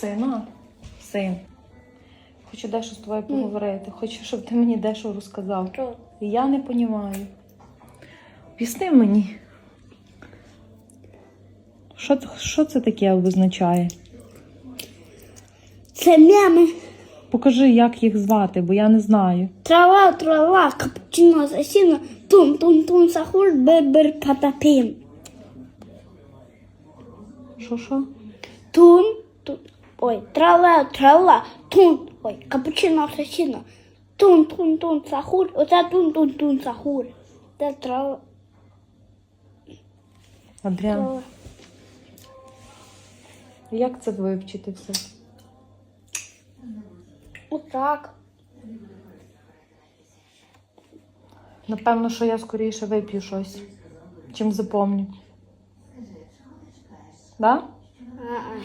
Сина, син. Хочу дещо з тобою поговорити. Хочу, щоб ти мені дещо розказав. Що? Я не розумію. Об'ясни мені. Що, що це таке означає? Це меми. Покажи, як їх звати, бо я не знаю. Трава, трава, капучино, асасіно, тун, тун, тун, сахур, бер-бер, патапін. Що що? Тун, тун, ой, трава, трава, тун, ой, капучино, асасіно, тун, тун, тун, сахур, оце тун, тун, тун, сахур. Це трава, Адріан, трава. як це вивчити все? Отак. Напевно, що я скоріше вип'ю щось, чим запомню. Да? А-а.